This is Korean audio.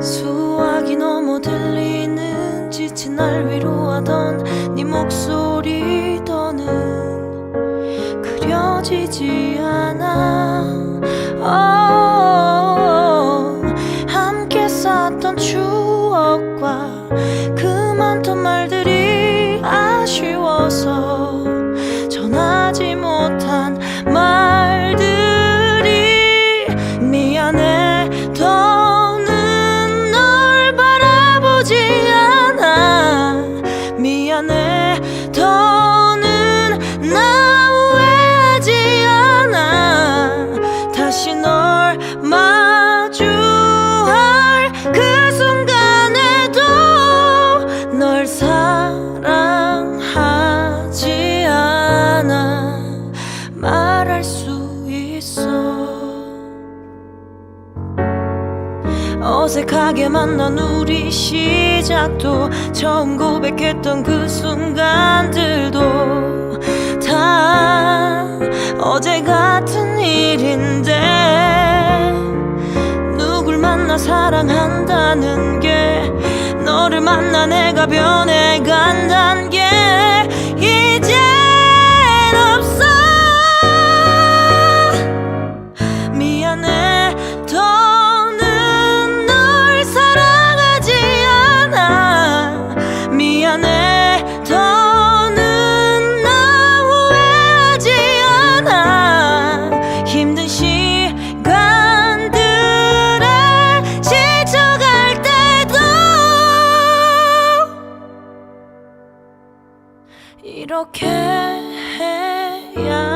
수학이 너무 들리는 지친 날 위로하던 네 목소리 더는 그려지지 않아. 널 마주할 그 순간에도 널 사랑하지 않아 말할 수 있어. 어색하게 만난 우리 시작도 처음 고백했던 그 순간들도 같은 일인데 누굴 만나 사랑한다는 게 너를 만나 내가 변해간다는 게 이렇게 해야